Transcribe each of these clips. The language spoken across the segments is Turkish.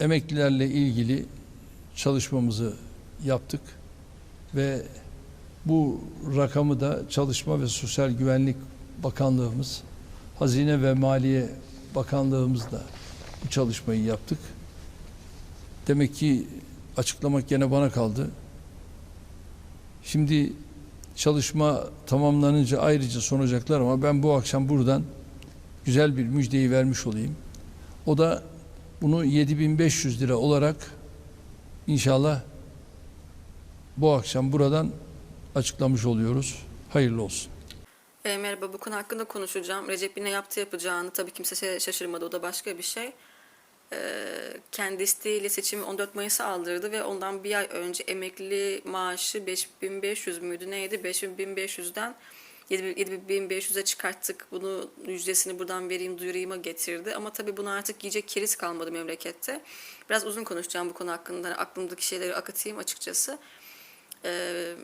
emeklilerle ilgili çalışmamızı yaptık ve bu rakamı da Çalışma ve Sosyal Güvenlik Bakanlığımız, Hazine ve Maliye Bakanlığımızla bu çalışmayı yaptık. Demek ki açıklamak gene bana kaldı. Şimdi çalışma tamamlanınca ayrıca sunacaklar ama ben bu akşam buradan güzel bir müjdeyi vermiş olayım. O da bunu 7500 lira olarak inşallah bu akşam buradan açıklamış oluyoruz. Hayırlı olsun. E, merhaba, bu konu hakkında konuşacağım. Recep yine yaptı yapacağını. Tabii kimse şa- şaşırmadı, o da başka bir şey. E, kendi isteğiyle seçimi 14 Mayıs'a aldırdı ve ondan bir ay önce emekli maaşı 5500 müydü neydi? 5500'den 7500'e çıkarttık. Bunu yüzdesini buradan vereyim, duyurayıma getirdi. Ama tabii buna artık yiyecek keriz kalmadı memlekette. Biraz uzun konuşacağım bu konu hakkında. Hani aklımdaki şeyleri akıtayım açıkçası. Ee,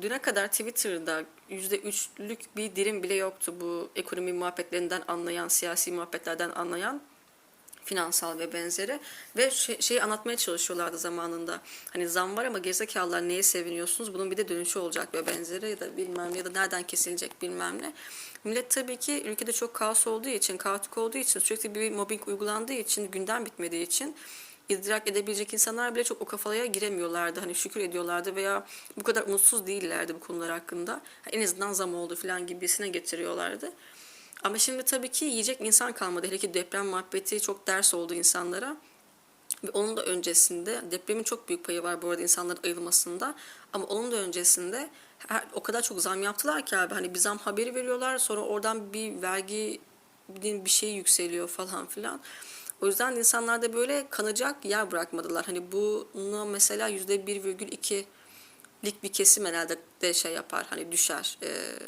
düne kadar Twitter'da %3'lük bir dirim bile yoktu bu ekonomi muhabbetlerinden anlayan, siyasi muhabbetlerden anlayan finansal ve benzeri ve şey, şeyi anlatmaya çalışıyorlardı zamanında. Hani zam var ama gerizekalılar neye seviniyorsunuz? Bunun bir de dönüşü olacak ve benzeri ya da bilmem ya da nereden kesilecek bilmem ne. Millet tabii ki ülkede çok kaos olduğu için, kaotik olduğu için, sürekli bir mobbing uygulandığı için, gündem bitmediği için idrak edebilecek insanlar bile çok o kafaya giremiyorlardı. Hani şükür ediyorlardı veya bu kadar umutsuz değillerdi bu konular hakkında. En azından zam oldu falan gibisine getiriyorlardı. Ama şimdi tabii ki yiyecek insan kalmadı. Hele ki deprem muhabbeti çok ders oldu insanlara. Ve onun da öncesinde depremin çok büyük payı var bu arada insanların ayılmasında. Ama onun da öncesinde her, o kadar çok zam yaptılar ki abi hani bir zam haberi veriyorlar sonra oradan bir vergi bir şey yükseliyor falan filan. O yüzden insanlar da böyle kanacak yer bırakmadılar. Hani bunu mesela yüzde bir virgül ikilik bir kesim herhalde de şey yapar hani düşer. Ee,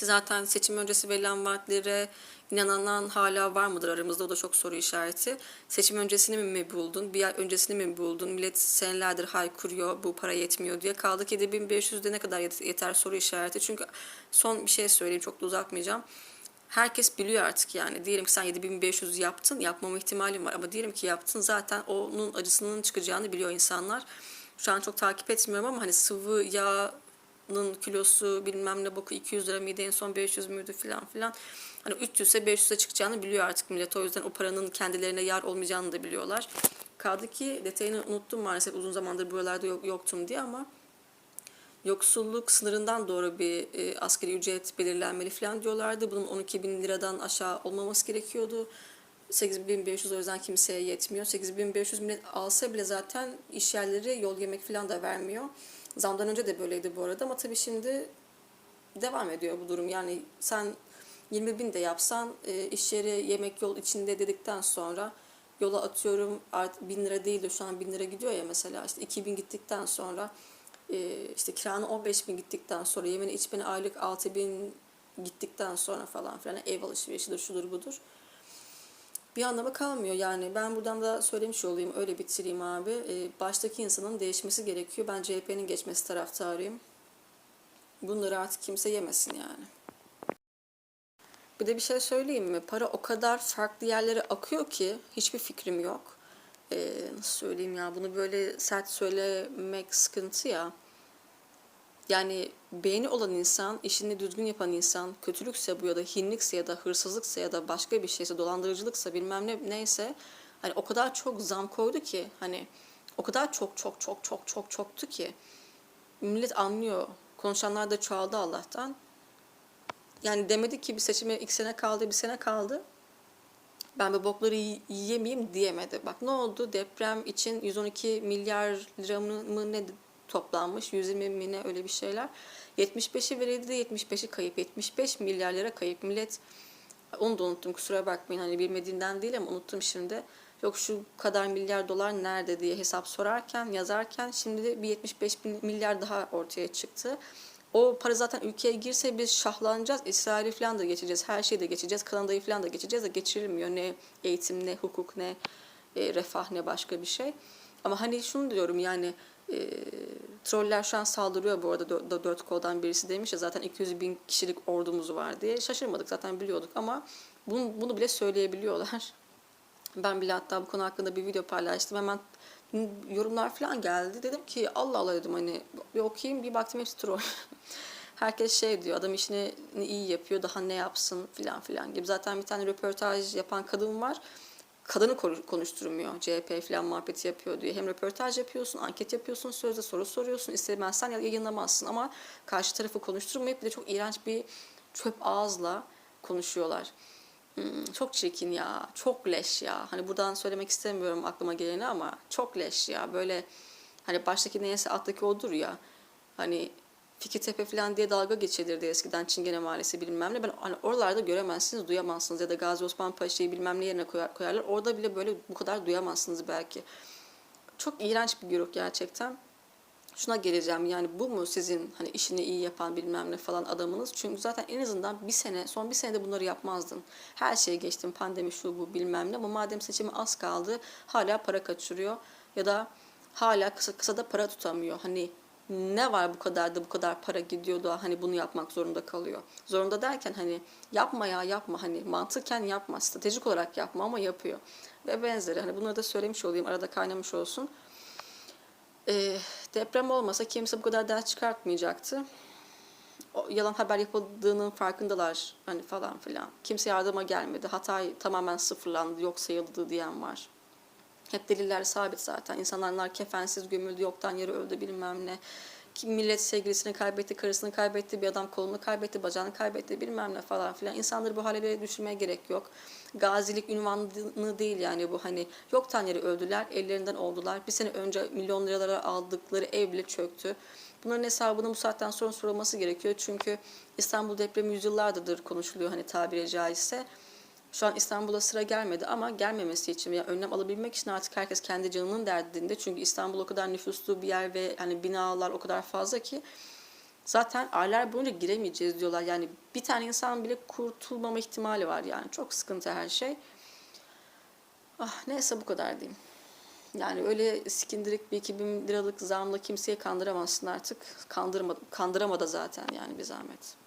ki zaten seçim öncesi verilen vaatlere inananlar hala var mıdır aramızda? O da çok soru işareti. Seçim öncesini mi buldun? Bir ay öncesini mi buldun? Millet senelerdir hay kuruyor bu para yetmiyor diye. Kaldı ki 7500'de ne kadar yet- yeter soru işareti. Çünkü son bir şey söyleyeyim çok da uzatmayacağım. Herkes biliyor artık yani. Diyelim ki sen 7500 yaptın. Yapmama ihtimalin var ama diyelim ki yaptın. Zaten onun acısının çıkacağını biliyor insanlar. Şu an çok takip etmiyorum ama hani sıvı yağ nın kilosu bilmem ne boku 200 lira mıydı en son 500 müydü filan filan. Hani 300 ise 500'e çıkacağını biliyor artık millet. O yüzden o paranın kendilerine yar olmayacağını da biliyorlar. Kaldı ki detayını unuttum maalesef uzun zamandır buralarda yok, yoktum diye ama yoksulluk sınırından doğru bir e, asgari ücret belirlenmeli falan diyorlardı. Bunun 12 bin liradan aşağı olmaması gerekiyordu. 8500 o yüzden kimseye yetmiyor. 8500 millet alsa bile zaten iş yerleri yol yemek falan da vermiyor. Zamdan önce de böyleydi bu arada ama tabii şimdi devam ediyor bu durum. Yani sen 20 bin de yapsan e, iş yeri yemek yol içinde dedikten sonra yola atıyorum art 1000 lira değil de şu an 1000 lira gidiyor ya mesela işte 2000 gittikten sonra e, işte kiranı 15 bin gittikten sonra yemeni içmeni aylık 6 bin gittikten sonra falan filan ev alışverişidir şudur budur bir anlamı kalmıyor yani. Ben buradan da söylemiş olayım, öyle bitireyim abi. Ee, baştaki insanın değişmesi gerekiyor. Ben CHP'nin geçmesi taraftarıyım. Bunları artık kimse yemesin yani. Bir de bir şey söyleyeyim mi? Para o kadar farklı yerlere akıyor ki hiçbir fikrim yok. Ee, nasıl söyleyeyim ya? Bunu böyle sert söylemek sıkıntı ya. Yani beğeni olan insan, işini düzgün yapan insan, kötülükse bu ya da hinlikse ya da hırsızlıksa ya da başka bir şeyse, dolandırıcılıksa bilmem ne neyse hani o kadar çok zam koydu ki hani o kadar çok çok çok çok çok çoktu ki millet anlıyor. Konuşanlar da çoğaldı Allah'tan. Yani demedi ki bir seçime iki sene kaldı, bir sene kaldı. Ben bu bokları yi- yiyemeyeyim diyemedi. Bak ne oldu? Deprem için 112 milyar lira mı ne toplanmış? 120 mi ne öyle bir şeyler. 75'i verildi de 75'i kayıp. 75 milyar lira kayıp. Millet onu da unuttum kusura bakmayın hani bilmediğimden değil ama unuttum şimdi. Yok şu kadar milyar dolar nerede diye hesap sorarken yazarken şimdi de bir 75 bin milyar daha ortaya çıktı. O para zaten ülkeye girse biz şahlanacağız. İsrail'i falan da geçeceğiz. Her şeyi de geçeceğiz. Kanada'yı falan da geçeceğiz de geçirilmiyor. Ne eğitim, ne hukuk, ne e, refah, ne başka bir şey. Ama hani şunu diyorum yani e, troller şu an saldırıyor bu arada dö- dört koldan birisi demiş ya zaten 200 bin kişilik ordumuz var diye. Şaşırmadık zaten biliyorduk ama bunu, bunu bile söyleyebiliyorlar. Ben bile hatta bu konu hakkında bir video paylaştım. Hemen yorumlar falan geldi. Dedim ki Allah Allah dedim hani bir okuyayım bir baktım hepsi troll. Herkes şey diyor adam işini iyi yapıyor daha ne yapsın filan filan gibi. Zaten bir tane röportaj yapan kadın var. Kadını konuş- konuşturmuyor. CHP falan muhabbeti yapıyor diyor. Hem röportaj yapıyorsun, anket yapıyorsun, sözde soru soruyorsun. istemezsen yayınlamazsın ama karşı tarafı konuşturmayıp bir de çok iğrenç bir çöp ağızla konuşuyorlar. Hmm, çok çirkin ya. Çok leş ya. Hani buradan söylemek istemiyorum aklıma geleni ama çok leş ya. Böyle hani baştaki neyse alttaki odur ya. Hani Fikirtepe falan diye dalga geçilirdi eskiden Çingene Mahallesi bilmem ne. Ben hani oralarda göremezsiniz, duyamazsınız ya da Gazi Osman Paşa'yı bilmem ne yerine koyar, koyarlar. Orada bile böyle bu kadar duyamazsınız belki. Çok iğrenç bir güruh gerçekten. Şuna geleceğim yani bu mu sizin hani işini iyi yapan bilmem ne falan adamınız? Çünkü zaten en azından bir sene, son bir senede bunları yapmazdın. Her şeye geçtim pandemi şu bu bilmem ne ama madem seçimi az kaldı hala para kaçırıyor ya da hala kısa kısa da para tutamıyor. Hani ne var bu kadar da bu kadar para gidiyor da hani bunu yapmak zorunda kalıyor. Zorunda derken hani yapma ya yapma hani mantıken yapma stratejik olarak yapma ama yapıyor. Ve benzeri hani bunları da söylemiş olayım arada kaynamış olsun. Ee, deprem olmasa kimse bu kadar ders çıkartmayacaktı. O, yalan haber yapıldığının farkındalar hani falan filan. Kimse yardıma gelmedi. Hatay tamamen sıfırlandı, yok sayıldı diyen var. Hep deliller sabit zaten. İnsanlar kefensiz gömüldü, yoktan yere öldü bilmem ne. Kim millet sevgilisini kaybetti, karısını kaybetti, bir adam kolunu kaybetti, bacağını kaybetti bilmem ne falan filan. İnsanları bu hale düşürmeye gerek yok. Gazilik ünvanı değil yani bu hani yoktan yere öldüler, ellerinden oldular. Bir sene önce milyon liralara aldıkları ev bile çöktü. Bunların hesabının bu saatten sonra sorulması gerekiyor. Çünkü İstanbul depremi yüzyıllardır konuşuluyor hani tabiri caizse. Şu an İstanbul'a sıra gelmedi ama gelmemesi için veya önlem alabilmek için artık herkes kendi canının derdinde. Çünkü İstanbul o kadar nüfuslu bir yer ve hani binalar o kadar fazla ki zaten aylar boyunca giremeyeceğiz diyorlar. Yani bir tane insan bile kurtulmama ihtimali var yani. Çok sıkıntı her şey. Ah neyse bu kadar diyeyim. Yani öyle sikindirik bir 2000 liralık zamla kimseye kandıramazsın artık. Kandırma, kandırama da zaten yani bir zahmet.